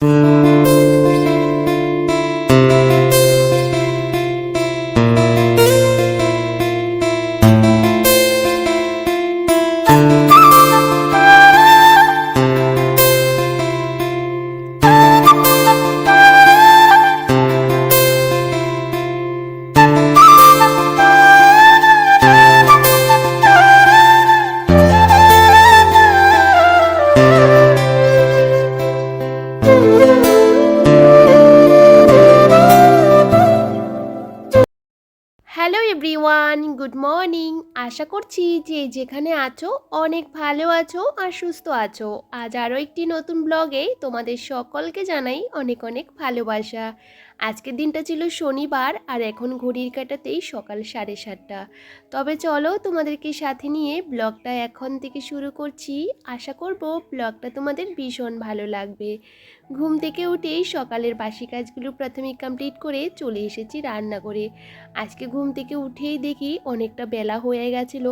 Mm-hmm. Everyone good morning আশা করছি যে যেখানে আছো অনেক ভালো আছো আর সুস্থ আছো। আজ আরও একটি নতুন ব্লগে তোমাদের সকলকে জানাই অনেক অনেক ভালোবাসা। আজকের দিনটা ছিল শনিবার আর এখন ঘড়ির কাটাতেই সকাল সাড়ে সাতটা। তবে চলো তোমাদেরকে সাথে নিয়ে ব্লগটা এখন থেকে শুরু করছি। আশা করব ব্লগটা তোমাদের ভীষণ ভালো লাগবে। ঘুম থেকে উঠেই সকালের বাসি কাজগুলো প্রাথমিক কমপ্লিট করে চলে এসেছি রান্না করে আজকে ঘুম থেকে উঠেই দেখি অনেকটা বেলা হয়ে গেছিল।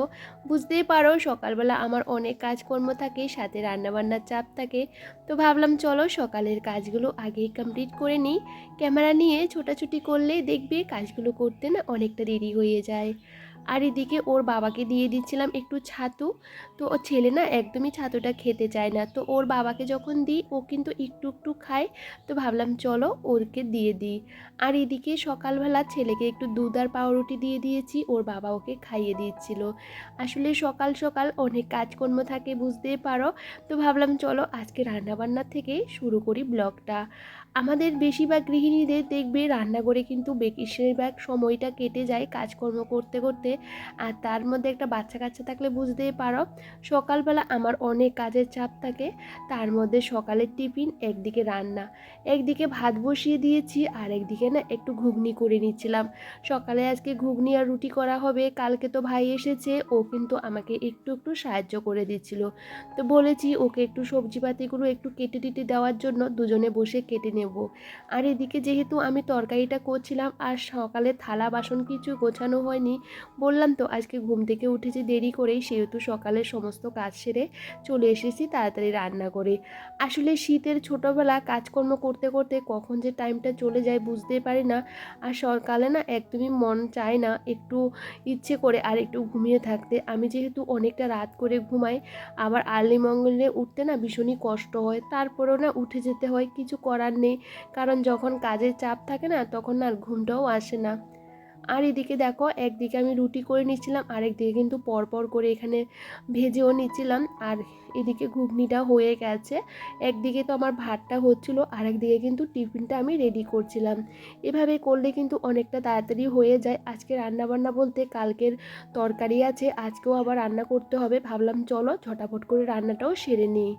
বুঝতেই পারো, সকালবেলা আমার অনেক কাজকর্ম থাকে, সাথে রান্নাবান্নার চাপ থাকে। তো ভাবলাম, চলো সকালের কাজগুলো আগেই কমপ্লিট করে নিই। ক্যামেরা নিয়ে ছোটাছুটি করলে দেখবে কাজগুলো করতে না অনেকটা দেরি হয়ে যায়। আর এদিকে ওর বাবাকে দিয়ে দিচ্ছিলাম একটু ছাতু। তো ও ছেলে না একদমই ছাতুটা খেতে চায় না। তো ওর বাবাকে যখন দিই, ও কিন্তু একটু একটু খায়। তো ভাবলাম চলো ওরকে দিয়ে দিই। আর এদিকে সকালবেলা ছেলেকে একটু দুধ আর পাউরুটি দিয়ে দিয়েছি, ওর বাবা ওকে খাইয়ে দিচ্ছিল। আসলে সকাল সকাল অনেক কাজকর্ম থাকে, বুঝতেই পারো। তো ভাবলাম চলো আজকে রান্নাবান্না থেকে শুরু করি ব্লগটা। আমাদের বেশিরভাগ গৃহিণীদের দেখবে রান্নাঘরে কিন্তু বেশিরভাগ সময়টা কেটে যায় কাজকর্ম করতে করতে। আর তার মধ্যে একটা বাচ্চা কাচ্চা থাকলে বুঝতেই পারো, সকালবেলা আমার অনেক কাজের চাপ থাকে, তার মধ্যে সকালের টিফিন, একদিকে রান্না, একদিকে ভাত বসিয়ে দিয়েছি, আর একদিকে না একটু ঘুগনি করে নিচ্ছিলাম। সকালে আজকে ঘুগনি আর রুটি করা হবে, কালকে তো ভাই এসেছে, ও কিন্তু আমাকে একটু একটু সাহায্য করে দিচ্ছিল। তো বলেছি ওকে একটু সবজিপাতিগুলো একটু কেটে টিটে দেওয়ার জন্য দুজনে বসে কেটে নেব। আর এদিকে যেহেতু আমি তরকারিটা করছিলাম আর সকালে থালা বাসন কিছু গোছানো হয়নি, বললাম তো আজকে ঘুম থেকে উঠেছি দেরি করেই, সেহেতু সকালের সমস্ত কাজ সেরে চলে এসেছি তাড়াতাড়ি রান্না করে। আসলে শীতের ছোটোবেলা কাজকর্ম করতে করতে কখন যে টাইমটা চলে যায় বুঝতে পারি না, আর সকালে না একদমই মন চায় না একটু ইচ্ছে করে আর একটু ঘুমিয়ে থাকতে। আমি যেহেতু অনেকটা রাত করে ঘুমাই, আবার আর্লি মঙ্গলে উঠতে না ভীষণই কষ্ট হয়, তারপরেও না উঠে যেতে হয়, কিছু করার নেই। কারণ যখন কাজের চাপ থাকে না, তখন আর ঘুমটাও আসে না। আর এদিকে দেখো, একদিকে আমি রুটি করে নিচ্ছিলাম, আরেকদিকে কিন্তু পরপর করে এখানে ভেজেও নিচ্ছিলাম। আর এদিকে ঘুগনিটা হয়ে গেছে। একদিকে তো আমার ভাতটা হচ্ছিল, আরেকদিকে কিন্তু টিফিনটা আমি রেডি করছিলাম। এভাবে করলে কিন্তু অনেকটা তাড়াতাড়ি হয়ে যায়। আজকে রান্নাবান্না বলতে কালকের তরকারি আছে, আজকেও আবার রান্না করতে হবে। ভাবলাম চলো ঝটাফট করে রান্নাটাও সেরে নিই।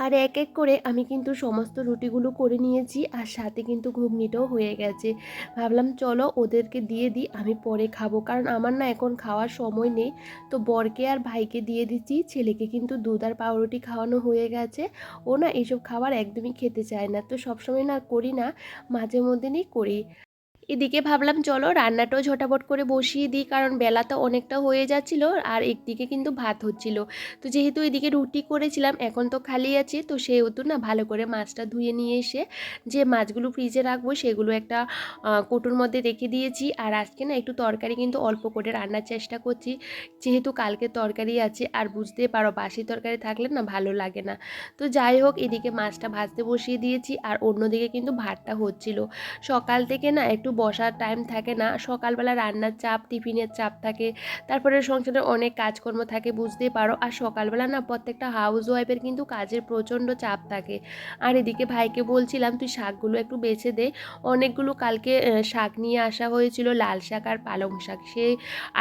আর এক এক করে আমি কিন্তু সমস্ত রুটিগুলো করে নিয়েছি, আর সাথে কিন্তু ঘুগনিটাও হয়ে গেছে। ভাবলাম চলো ওদেরকে দিয়ে দিই, আমি পরে খাব। কারণ আমার না এখন খাওয়ার সময় নেই, তো বরকে আর ভাইকে দিয়ে দিচ্ছি। ছেলেকে কিন্তু দুধ আর পাউরুটি খাওয়ানো হয়ে গেছে। ও না এইসব খাবার একদমই খেতে চায় না। তো সবসময় না করি না, মাঝে মধ্যে নেই করি। এদিকে ভাবলাম, চলো রান্নাটাও ঝটাপট করে বসিয়ে দিই, কারণ বেলা তো অনেকটা হয়ে যাচ্ছিল আর একদিকে কিন্তু ভাত হচ্ছিল। তো যেহেতু এদিকে রুটি করেছিলাম, এখন তো খালি আছে, তো সেহেতু না ভালো করে মাছটা ধুয়ে নিয়ে এসে যে মাছগুলো ফ্রিজে রাখব সেগুলো একটা কোটোর মধ্যে রেখে দিয়েছি। আর আজকে না একটু তরকারি কিন্তু অল্প করে রান্নার চেষ্টা করছি, যেহেতু কালকে তরকারি আছে আর বুঝতে পারো বাসি তরকারি থাকলে না ভালো লাগে না। তো যাই হোক, এদিকে মাছটা ভাজতে বসিয়ে দিয়েছি আর অন্যদিকে কিন্তু ভাতটা হচ্ছিল। সকাল থেকে না একটু বসার টাইম থাকে না। সকালবেলা রান্নার চাপ, টিফিনের চাপ থাকে। তারপরে সংসারে অনেক কাজকর্ম থাকে, বুঝতেই পারো। আর সকালবেলা না প্রত্যেকটা হাউস ওয়াইফের কিন্তু কাজের প্রচণ্ড চাপ থাকে। আর এদিকে ভাইকে বলছিলাম, তুই শাকগুলো একটু বেছে দে। অনেকগুলো কালকে শাক নিয়ে আসা হয়েছিল, লাল শাক আর পালং শাক। সেই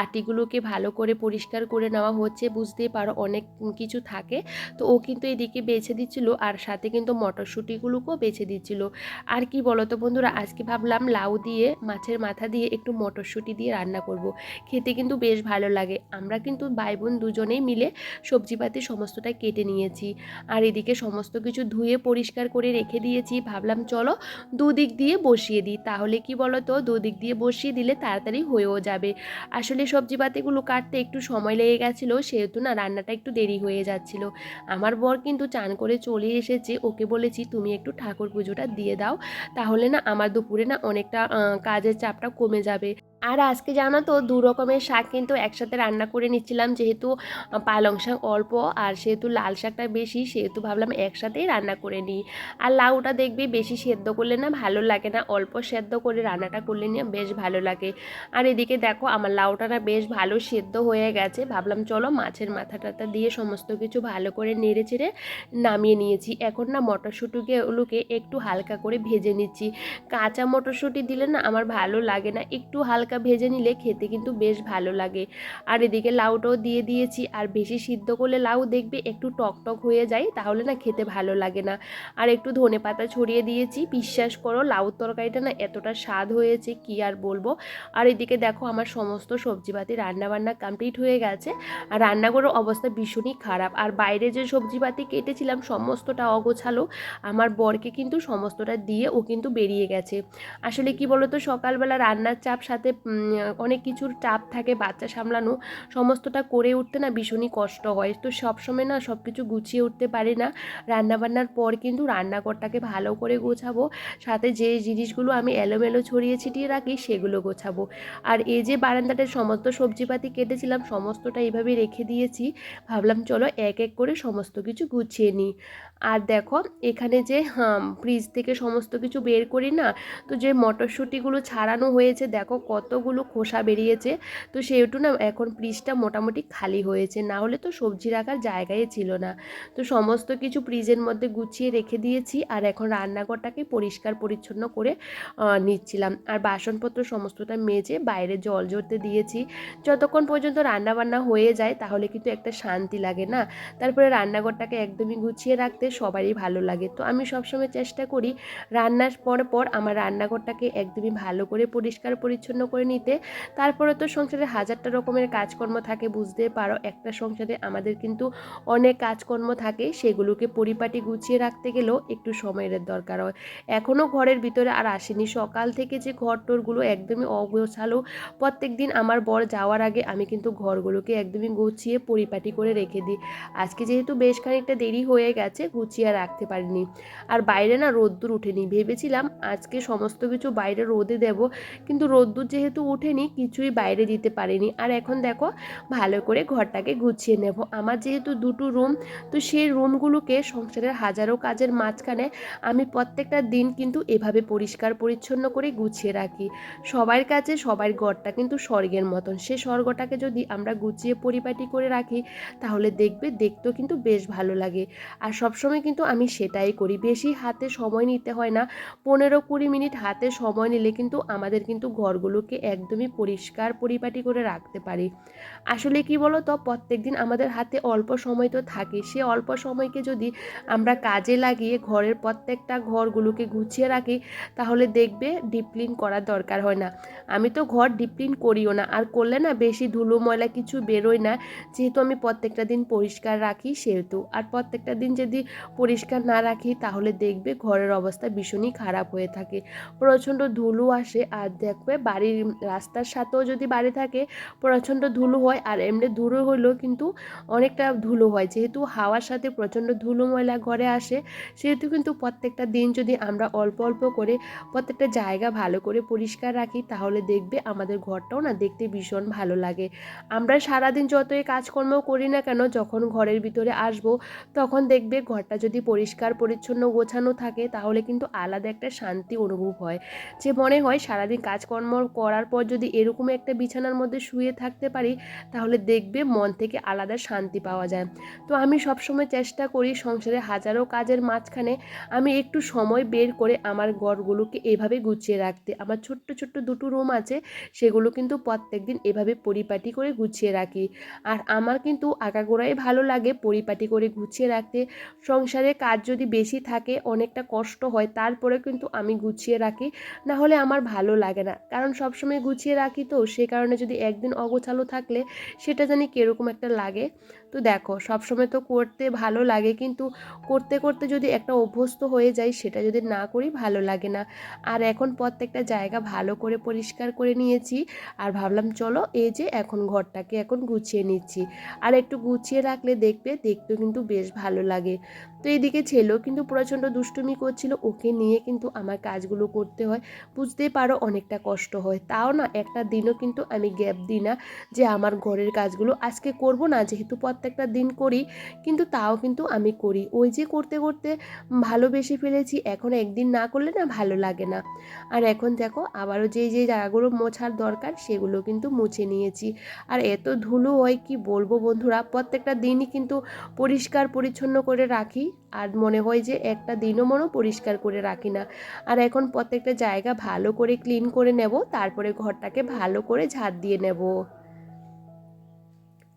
আটিগুলোকে ভালো করে পরিষ্কার করে নেওয়া হচ্ছে, বুঝতেই পারো, অনেক কিছু থাকে। তো ও কিন্তু এদিকে বেছে দিচ্ছিল আর সাথে কিন্তু মটরশুঁটিগুলোকেও বেছে দিচ্ছিল। আর কি বলো তো বন্ধুরা, আজকে ভাবলাম লাউ দিয়ে দিয়ে, মাছের মাথা দিয়ে একটু মটরশুঁটি দিয়ে রান্না করব। খেতে কিন্তু বেশ ভালো লাগে। আমরা কিন্তু ভাই বোন দুজনেই মিলে সবজিপাতি সমস্তটা কেটে নিয়েছি। আর এদিকে সমস্ত কিছু ধুয়ে পরিষ্কার করে রেখে দিয়েছি। ভাবলাম, চলো দুদিক দিয়ে বসিয়ে দিই। তাহলে কি বলো তো দুদিক দিয়ে বসিয়ে দিলে তাড়াতাড়ি হয়েও যাবে। আসলে সবজিপাতিগুলো কাটতে একটু সময় লেগে গেছিল, সেহেতু না রান্নাটা একটু দেরি হয়ে যাচ্ছিল। আমার বর কিন্তু চান করে চলে এসেছে। ওকে বলেছি, তুমি একটু ঠাকুর পুজোটা দিয়ে দাও। তাহলে না আমার দুপুরে না অনেকটা কাজের চাপটা কমে যাবে। আর আজকে জানো তো, দু রকমের শাক কিন্তু একসাথে রান্না করে নিচ্ছিলাম। যেহেতু পালং শাক অল্প আর সেহেতু লাল শাকটা বেশি, সেহেতু ভাবলাম একসাথেই রান্না করে নিই। আর লাউটা দেখবি বেশি সেদ্ধ করলে না ভালো লাগে না, অল্প সেদ্ধ করে রান্নাটা করলে নিয়ে বেশ ভালো লাগে। আর এদিকে দেখো আমার লাউটা না বেশ ভালো সেদ্ধ হয়ে গেছে, ভাবলাম চলো মাছের মাথাটাটা দিয়ে সমস্ত কিছু ভালো করে নেড়ে চেড়ে নামিয়ে নিয়েছি। এখন না মটরশুঁটিকে মটরশুঁটিগুলোকে একটু হালকা করে ভেজে নিচ্ছি। কাঁচা মটরশুঁটি দিলে না আমার ভালো লাগে না, একটু হালকা হালকা ভেজে নিলে খেতে কিন্তু বেশ ভালো লাগে। আর এদিকে লাউটাও দিয়ে দিয়েছি। আর বেশি সিদ্ধ করলে লাউ দেখবে একটু টক টক হয়ে যায়, তাহলে না খেতে ভালো লাগে না। আর একটু ধনে পাতা ছড়িয়ে দিয়েছি। বিশ্বাস করো, লাউ তরকারিটা না এতটা স্বাদ হয়েছে, কি আর বলব? আর এদিকে দেখো, আমার সমস্ত সবজিপাতি রান্নাবান্না কমপ্লিট হয়ে গেছে। আর রান্নাঘরের অবস্থা ভীষণই খারাপ। আর বাইরে যে সবজিপাতি কেটেছিলাম, সমস্তটা অগোছালো। আমার বরকে কিন্তু সমস্তটা দিয়ে ও কিন্তু বেরিয়ে গেছে। আসলে কি বলতো, সকালবেলা রান্নার চাপ সাথে অনেক কিছুর চাপ থাকে বাচ্চা সামলানো, সমস্তটা করে উঠতে না ভীষণই কষ্ট হয়। তো সবসময় না সব কিছু গুছিয়ে উঠতে পারি না। রান্নাবান্নার পর কিন্তু রান্নাঘরটাকে ভালো করে গোছাবো, সাথে যে জিনিসগুলো আমি এলোমেলো ছড়িয়ে ছিটিয়ে রাখি সেগুলো গোছাবো। আর এই যে বারান্দাটার সমস্ত সবজিপাতি কেটেছিলাম, সমস্তটা এইভাবে রেখে দিয়েছি। ভাবলাম চলো এক এক করে সমস্ত কিছু গুছিয়ে নিই। আর দেখো, এখানে যে ফ্রিজ থেকে সমস্ত কিছু বের করি না, তো যে মটরশুঁটিগুলো ছাড়ানো হয়েছে, দেখো কতগুলো খোসা বেরিয়েছে, তো সেহেতু না এখন ফ্রিজটা মোটামুটি খালি হয়েছে, না হলে তো সবজি রাখার জায়গায় ছিল না। তো সমস্ত কিছু ফ্রিজের মধ্যে গুছিয়ে রেখে দিয়েছি, আর এখন রান্নাঘরটাকে পরিষ্কার পরিচ্ছন্ন করে নিচ্ছিলাম। আর বাসনপত্র সমস্তটা মেজে বাইরে জল জড়তে দিয়েছি। যতক্ষণ পর্যন্ত রান্নাবান্না হয়ে যায়, তাহলে কিন্তু একটা শান্তি লাগে না। তারপরে রান্নাঘরটাকে একদমই গুছিয়ে রাখতে সবারই ভালো লাগে। তো আমি সবসময় চেষ্টা করি রান্নার পর পর আমার রান্নাঘরটাকে একদমই ভালো করে পরিষ্কার পরিচ্ছন্ন করে নিতে। তারপরে তো সংসারে হাজারটা রকমের কাজকর্ম থাকে বুঝতে পারো। একটা সংসারে আমাদের কিন্তু অনেক কাজকর্ম থাকে, সেগুলোকে পরিপাটি গুছিয়ে রাখতে গেলেও একটু সময়ের দরকার হয়। এখনও ঘরের ভিতরে আর আসেনি। সকাল থেকে যে ঘর টোরগুলো একদমই অগোছালো প্রত্যেক দিন আমার বর যাওয়ার আগে আমি কিন্তু ঘরগুলোকে একদমই গুছিয়ে পরিপাটি করে রেখে দিই। আজকে যেহেতু বেশ খানিকটা দেরি হয়ে গেছে গুছিয়ে রাখতে পারিনি। আর বাইরে না রোদ্দুর উঠেনি ভেবেছিলাম আজকে সমস্ত কিছু বাইরে রোদে দেব। কিন্তু রোদ্দুর যেহেতু উঠেনি কিছুই বাইরে দিতে পারিনি। আর এখন দেখো, ভালো করে ঘরটাকে গুছিয়ে নেব। আমার যেহেতু দুটো রুম, তো সেই রুমগুলোকে সংসারের হাজারো কাজের মাঝখানে আমি প্রত্যেকটা দিন কিন্তু এভাবে পরিষ্কার পরিচ্ছন্ন করে গুছিয়ে রাখি। সবার কাছে সবার ঘরটা কিন্তু স্বর্গের মতন। সে স্বর্গটাকে যদি আমরা গুছিয়ে পরিপাটি করে রাখি, তাহলে দেখবে, দেখতেও কিন্তু বেশ ভালো লাগে। আর সবসময় কিন্তু আমি সেটাই করি। বেশি হাতে সময় নিতে হয় না। পনেরো কুড়ি মিনিট হাতে সময় নিলে কিন্তু আমাদের কিন্তু ঘরগুলোকে একদমই পরিষ্কার পরিপাটি করে রাখতে পারি। আসলে কি বলো তো প্রত্যেক দিন আমাদের হাতে অল্প সময় তো থাকে। সে অল্প সময়কে যদি আমরা কাজে লাগিয়ে ঘরের প্রত্যেকটা ঘরগুলোকে গুছিয়ে রাখি, তাহলে দেখবে ডিপ্লিন করার দরকার হয় না। আমি তো ঘর ডিপ্লিন করিও না। আর করলে না বেশি ধুলো, ময়লা কিছু বেরোয় না। যেহেতু আমি প্রত্যেকটা দিন পরিষ্কার রাখি সেহেতু। আর প্রত্যেকটা দিন যদি পরিষ্কার না রাখি, তাহলে দেখবে ঘরের অবস্থা ভীষণই খারাপ হয়ে থাকে। প্রচণ্ড ধুলো আসে আর দেখবে বাড়ির রাস্তার সাথেও যদি বাড়ি থাকে, প্রচণ্ড ধুলো হয় আর এমনি ধুলো হলেও কিন্তু অনেকটা ধুলো হয়। যেহেতু হাওয়ার সাথে প্রচণ্ড ধুলো ময়লা ঘরে আসে, সেহেতু কিন্তু প্রত্যেকটা দিন যদি আমরা অল্প অল্প করে প্রত্যেকটা জায়গা ভালো করে পরিষ্কার রাখি, তাহলে দেখবে আমাদের ঘরটাও না দেখতে ভীষণ ভালো লাগে। আমরা সারাদিন যতই কাজকর্ম করি না কেন, যখন ঘরের ভিতরে আসব, তখন দেখবে ঘরটা যদি পরিষ্কার, পরিচ্ছন্ন, গোছানো থাকে, তাহলে কিন্তু আলাদা একটা শান্তি অনুভব হয়। যে মনে হয় সারাদিন কাজকর্ম করার পর যদি এরকম একটা বিছানার মধ্যে শুয়ে থাকতে পারি, তাহলে দেখবে মন থেকে আলাদা শান্তি পাওয়া যায়। তো আমি সবসময় চেষ্টা করি সংসারে হাজারো কাজের মাঝখানে আমি একটু সময় বের করে আমার ঘরগুলোকে এভাবে গুছিয়ে রাখতে। আমার ছোট্ট ছোট্ট দুটো রুম আছে, সেগুলো কিন্তু প্রত্যেক দিন এভাবে পরিপাটি করে গুছিয়ে রাখি। আর আমার কিন্তু আঁকাগোড়াই ভালো লাগে পরিপাটি করে গুছিয়ে রাখতে। সংসারে কাজ যদি বেশি থাকে, অনেকটা কষ্ট হয়, তারপরে কিন্তু আমি গুছিয়ে রাখি। না হলে আমার ভালো লাগে না। কারণ সবসময় গুছিয়ে রাখি তো, সে কারণে যদি একদিন অগোছালো থাকলে, সেটা জানি কীরকম একটা লাগে। তো দেখো, সবসময় তো করতে ভালো লাগে, কিন্তু করতে করতে যদি একটা অভ্যস্ত হয়ে যায় সেটা যদি না করি ভালো লাগে না। আর এখন প্রত্যেকটা জায়গা ভালো করে পরিষ্কার করে নিয়েছি, আর ভাবলাম চলো এই যে এখন ঘরটাকে এখন গুছিয়ে নিচ্ছি। আর একটু গুছিয়ে রাখলে দেখবে, দেখতেও কিন্তু বেশ ভালো লাগে। তো এইদিকে ছেলেও কিন্তু প্রচণ্ড দুষ্টুমি করছিল, ওকে নিয়ে কিন্তু আমার কাজগুলো করতে হয়। বুঝতেই পারো অনেকটা কষ্ট হয়। তাও না, একটা দিনও কিন্তু আমি গ্যাপ দিই না যে আমার ঘরের কাজগুলো আজকে করব না, যেহেতু প্রত্যেকটা দিন করি, কিন্তু তাও কিন্তু আমি করি। ওই যে করতে করতে ভালোবেসে ফেলেছি, এখন একদিন না করলে না ভালো লাগে না। আর এখন দেখো, আবারও যে যে জায়গাগুলো মোছার দরকার, সেগুলো কিন্তু মুছে নিয়েছি। আর এত ধুলো হয়, কি বলব বন্ধুরা? প্রত্যেকটা দিনই কিন্তু পরিষ্কার, পরিচ্ছন্ন করে রাখি। আর মনে হয় যে একটা দিনও মনে পরিষ্কার করে রাখি না। আর এখন প্রত্যেকটা জায়গা ভালো করে ক্লিন করে নেব, তারপরে ঘরটাকে ভালো করে ঝাড় দিয়ে নেব।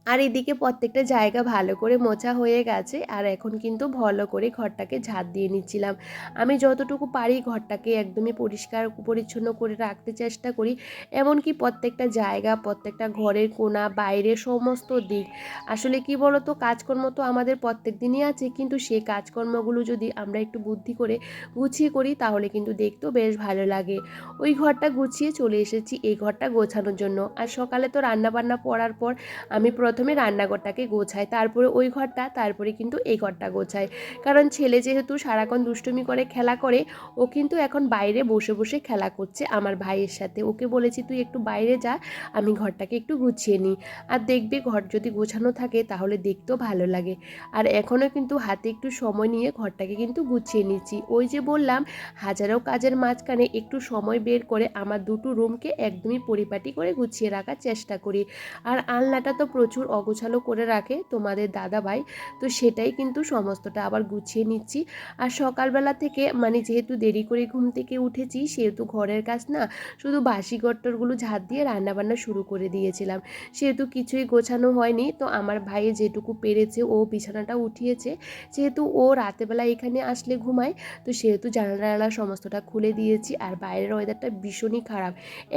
আর এদিকে প্রত্যেকটা জায়গা ভালো করে মোছা হয়ে গেছে, আর এখন কিন্তু ভালো করে ঘরটাকে ঝাঁট দিয়ে নিচ্ছিলাম। আমি যতটুকু পারি ঘরটাকে একদমই পরিষ্কার, পরিচ্ছন্ন করে রাখতে চেষ্টা করি, এমনকি প্রত্যেকটা জায়গা, প্রত্যেকটা ঘরের কোনা বাইরে সমস্ত দিক, আসলে কি বলতো, কাজকর্ম তো আমাদের প্রত্যেক দিনই আছে, কিন্তু সেই কাজকর্মগুলো যদি আমরা একটু বুদ্ধি করে গুছিয়ে করি, তাহলে কিন্তু দেখতেও বেশ ভালো লাগে। ওই ঘরটা গুছিয়ে চলে এসেছি, এই ঘরটা গোছানোর জন্য। আর সকালে তো রান্নাবান্না পড়ার পর আমি প্রথমে রান্নাঘরটাকে গোছায়, তারপরে ওই ঘরটা, তারপরে কিন্তু এই ঘরটা গোছায়। কারণ ছেলে যেহেতু সারাক্ষণ দুষ্টুমি করে, খেলা করে, ও কিন্তু এখন বাইরে বসে বসে খেলা করছে আমার ভাইয়ের সাথে। ওকে বলেছি, তুই একটু বাইরে যা, আমি ঘরটাকে একটু গুছিয়ে নিই। আর দেখবি ঘর যদি গোছানো থাকে, তাহলে দেখতেও ভালো লাগে। আর এখনও কিন্তু হাতে একটু সময় নিয়ে ঘরটাকে কিন্তু গুছিয়ে নিচ্ছি। ওই যে বললাম, হাজারো কাজের মাঝখানে একটু সময় বের করে আমার দুটো রুমকে একদমই পরিপাটি করে গুছিয়ে রাখার চেষ্টা করি। আর আলনাটা তো প্রচুর অগোছালো করে রাখে তোমাদের দাদা ভাই তো সেটাই কিন্তু সমস্তটা আবার গুছিয়ে নিচ্ছি। আর সকালবেলা থেকে মানে যেহেতু দেরি করে ঘুম থেকে উঠেছি, সেহেতু ঘরের কাজ না, শুধু বাসি গট্টরগুলো ঝাঁত দিয়ে রান্নাবান্না শুরু করে দিয়েছিলাম। সেহেতু কিছুই গোছানো হয়নি, তো আমার ভাই যেটুকু পেরেছে ও বিছানাটা উঠিয়েছে। যেহেতু ও রাতেবেলা এখানে আসলে ঘুমায়, তো সেহেতু জানালা জানালা সমস্তটা খুলে দিয়েছি আর বাইরের ওয়েদারটা ভীষণই খারাপ।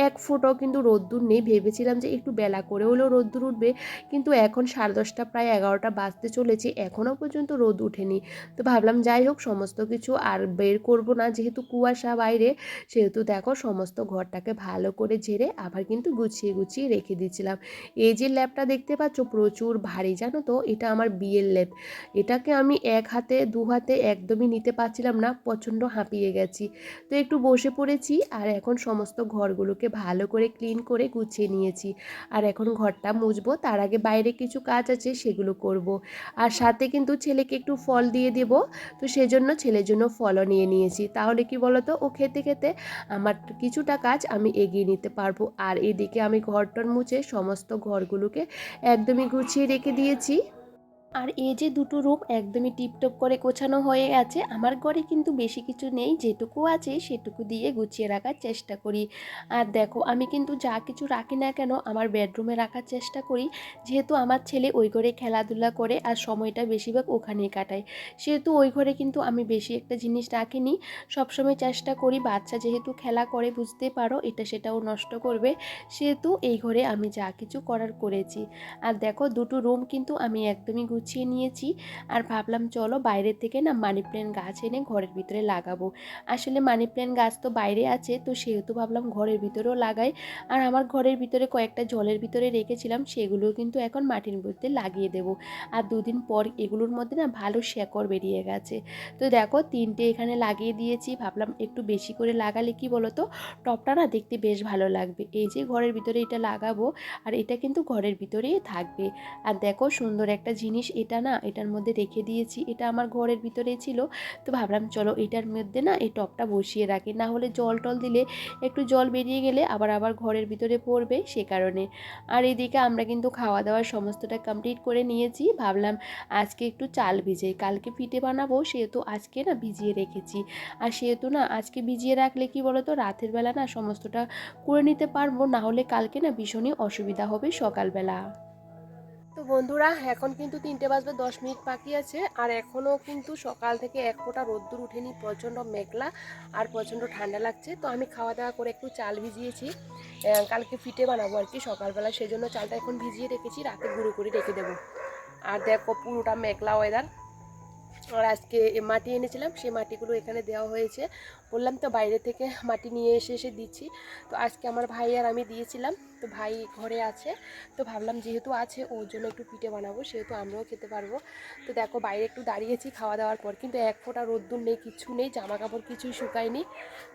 এক ফুটও কিন্তু রোদ্দুর নেই, ভেবেছিলাম যে একটু বেলা করে হলেও রোদ্দুর উঠবে কিন্তু এখন সাড়ে দশটা, প্রায় এগারোটা বাজতে চলেছে। এখনও পর্যন্ত রোদ ওঠেনি। তো ভাবলাম যাই হোক, সমস্ত কিছু আর বের করব না। যেহেতু কুয়াশা বাইরে, সেহেতু দেখো সমস্ত ঘরটাকে ভালো করে ঝেড়ে আবার কিন্তু গুছিয়ে গুছিয়ে রেখে দিয়েছিলাম। এই যে ল্যাপটা দেখতে পাচ্ছ, প্রচুর ভারী, জানো তো? এটা আমার বিয়ের ল্যাপ এটাকে আমি এক হাতে, দু হাতে একদমই নিতে পারছিলাম না, প্রচণ্ড হাঁপিয়ে গেছি। তো একটু বসে পড়েছি আর এখন সমস্ত ঘরগুলোকে ভালো করে ক্লিন করে গুছিয়ে নিয়েছি। আর এখন ঘরটা মুছবো, তার আগে বাইরে কিছু কাজ আছে সেগুলো করব। আর সাথে কিন্তু ছেলেকে একটু ফল দিয়ে দেব। তো সেজন্য ছেলের জন্য ফলও নিয়ে নিয়েছি। তাহলে কি বলতো? ও খেতে খেতে আমার কিছুটা কাজ আমি এগিয়ে নিতে পারব। আর এদিকে আমি ঘরটর মুছে সমস্ত ঘরগুলোকে একদমই গুছিয়ে রেখে দিয়েছি। আর এই যে দুটো রুম একদমই টিপটপ করে গোছানো হয়ে আছে, আমার ঘরে কিন্তু বেশি কিছু নেই, যেটুকু আছে সেটুকু দিয়ে গুছিয়ে রাখার চেষ্টা করি। আর দেখো, আমি কিন্তু যা কিছু রাখি না কেন, আমার বেডরুমে রাখার চেষ্টা করি। যেহেতু আমার ছেলে ওই ঘরে খেলাধুলা করে আর সময়টা বেশিরভাগ ওখানেই কাটায়। সেহেতু ওই ঘরে কিন্তু আমি বেশি একটা জিনিস রাখিনি। সবসময় চেষ্টা করি, বাচ্চা যেহেতু খেলা করে, বুঝতে পারো, এটা সেটাও নষ্ট করবে। সেহেতু এই ঘরে আমি যা কিছু করার করেছি। আর দেখো, দুটো রুম কিন্তু আমি একদমই গুছিয়ে নিয়েছি। আর ভাবলাম চলো বাইরে থেকে না মানি প্ল্যান্ট গাছ এনে ঘরের ভিতরে লাগাবো। আসলে মানি প্ল্যান্ট গাছ তো বাইরে আছে, তো সেহেতু ভাবলাম ঘরের ভিতরেও লাগাই। আর আমার ঘরের ভিতরে কয়েকটা জলের ভিতরে রেখেছিলাম, সেগুলোও কিন্তু এখন মাটির মধ্যে লাগিয়ে দেবো। আর দুদিন পর এগুলোর মধ্যে না ভালো শেকড় বেরিয়ে গেছে। তো দেখো তিনটে এখানে লাগিয়ে দিয়েছি, ভাবলাম একটু বেশি করে লাগালে কি বলো তো টপটা না দেখতে বেশ ভালো লাগবে। এই যে ঘরের ভিতরে এটা লাগাবো, আর এটা কিন্তু ঘরের ভিতরেই থাকবে। আর দেখো সুন্দর একটা জিনিস এটা না, এটার মধ্যে রেখে দিয়েছি, এটা আমার ঘরের ভিতরে ছিল। তো ভাবলাম চলো এটার মধ্যে না এই টপটা বসিয়ে রাখি, না হলে জল টল দিলে একটু জল বেরিয়ে গেলে আবার আবার ঘরের ভিতরে পড়বে সে কারণে। আর এদিকে আমরা কিন্তু খাওয়া দাওয়ার সমস্তটা কমপ্লিট করে নিয়েছি, ভাবলাম আজকে একটু চাল ভিজে কালকে পিঠে বানাবো সেহেতু আজকে না ভিজিয়ে রেখেছি। আর সেহেতু না আজকে ভিজিয়ে রাখলে কি বলো তো রাতের বেলা না সমস্তটা করে নিতে পারব, না হলে কালকে না ভীষণই অসুবিধা হবে সকালবেলা। তো বন্ধুরা, এখন কিন্তু তিনটে বাজবে, দশ মিনিট বাকি আছে। আর এখনও কিন্তু সকাল থেকে এক ফোঁটা রোদ্দুর উঠেনি প্রচণ্ড মেঘলা আর প্রচণ্ড ঠান্ডা লাগছে। তো আমি খাওয়া দাওয়া করে একটু চাল ভিজিয়েছি। কালকে ফিটে বানাবো আর কি সকালবেলা, সেই জন্য চালটা এখন ভিজিয়ে রেখেছি, রাতে গুঁড়ো করে রেখে দেবো। আর দেখো পুরোটা মেঘলা ওয়েদার আর আজকে মাটি এনেছিলাম, সেই মাটিগুলো এখানে দেওয়া হয়েছে। বললাম, তো বাইরে থেকে মাটি নিয়ে এসে এসে দিচ্ছি। তো আজকে আমার ভাই আর আমি দিয়েছিলাম, তো ভাই ঘরে আছে। তো ভাবলাম, যেহেতু আছে, ওর জন্য একটু পিঠে বানাবো, সেহেতু আমরাও খেতে পারব। তো দেখো, বাইরে একটু দাঁড়িয়েছি খাওয়া দাওয়ার পর, কিন্তু এক ফোঁটা রোদ্দুর নেই, কিছু নেই জামা কাপড় কিছুই শুকায়নি।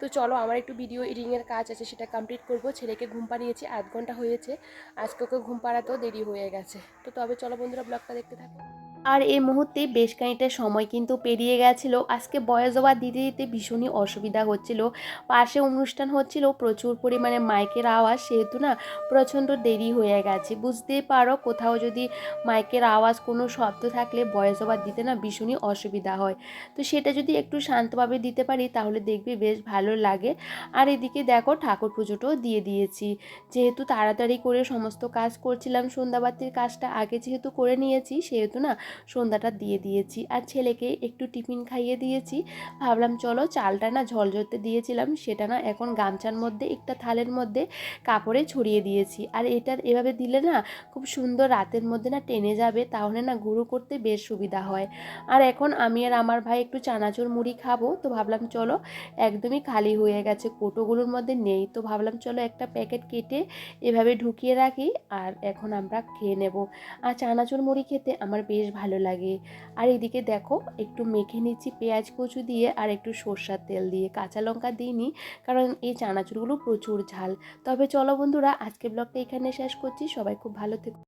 তো চলো, আমার একটু ভিডিও এডিংয়ের কাজ আছে, সেটা কমপ্লিট করব। ছেলেকে ঘুম পাড়িয়েছি, আধ ঘণ্টা হয়েছে। আজকে ওকে ঘুম পাড়াতেও দেরি হয়ে গেছে। তো তবে চলো বন্ধুরা ব্লগটা দেখতে থাকো। আর এই মুহূর্তে বেশ খানিকটা সময় কিন্তু পেরিয়ে গেছিল। আজকে বয়স ওভার দিতে দিতে ভীষণই অসুবিধা হচ্ছিল। পাশে অনুষ্ঠান হচ্ছিল, প্রচুর পরিমাণে মাইকের আওয়াজ, সেহেতু না প্রচণ্ড দেরি হয়ে গেছে। বুঝতেই পারো, কোথাও যদি মাইকের আওয়াজ কোনো শব্দ থাকলে ভয়েস ওভার দিতে না ভীষণই অসুবিধা হয়। তো সেটা যদি একটু শান্তভাবে দিতে পারি, তাহলে দেখবি বেশ ভালো লাগে। আর এদিকে দেখো, ঠাকুর পুজোটাও দিয়ে দিয়েছি। যেহেতু তাড়াতাড়ি করে সমস্ত কাজ করছিলাম, সন্ধ্যাবাতির কাজটা আগে যেহেতু করে নিয়েছি, সেহেতু না সন্ধ্যাটা দিয়ে দিয়েছি। আর ছেলেকে একটু টিফিন খাইয়ে দিয়েছি। ভাবলাম, চলো চালটা না ঝলঝরতে দিয়েছিলাম, সেটা না এখন গামছার মধ্যে, একটা থালের মধ্যে কাপড়ে ছড়িয়ে দিয়েছি। আর এটার এভাবে দিলে না খুব সুন্দর রাতের মধ্যে না টেনে যাবে, তাহলে না গুঁড়ো করতে বেশ সুবিধা হয়। আর এখন আমি আর আমার ভাই একটু চানাচুর মুড়ি খাব, তো ভাবলাম, চলো, একদমই খালি হয়ে গেছে, কোটোগুলোর মধ্যে নেই। তো ভাবলাম, চলো একটা প্যাকেট কেটে এভাবে ঢুকিয়ে রাখি, আর এখন আমরা খেয়ে নেব। আর চানাচুর মুড়ি খেতে আমার বেশ ভালো লাগে। আর এদিকে দেখো, একটু মেখে নিচ্ছি পেঁয়াজ কচু দিয়ে আর একটু সর্ষার তেল দিয়ে। কাঁচা লঙ্কা দিইনি, কারণ এই চানাচুরগুলো প্রচুর ঝাল। তবে চলো বন্ধুরা, আজকে ব্লগটা এখানে শেষ করছি। সবাই খুব ভালো থেকো।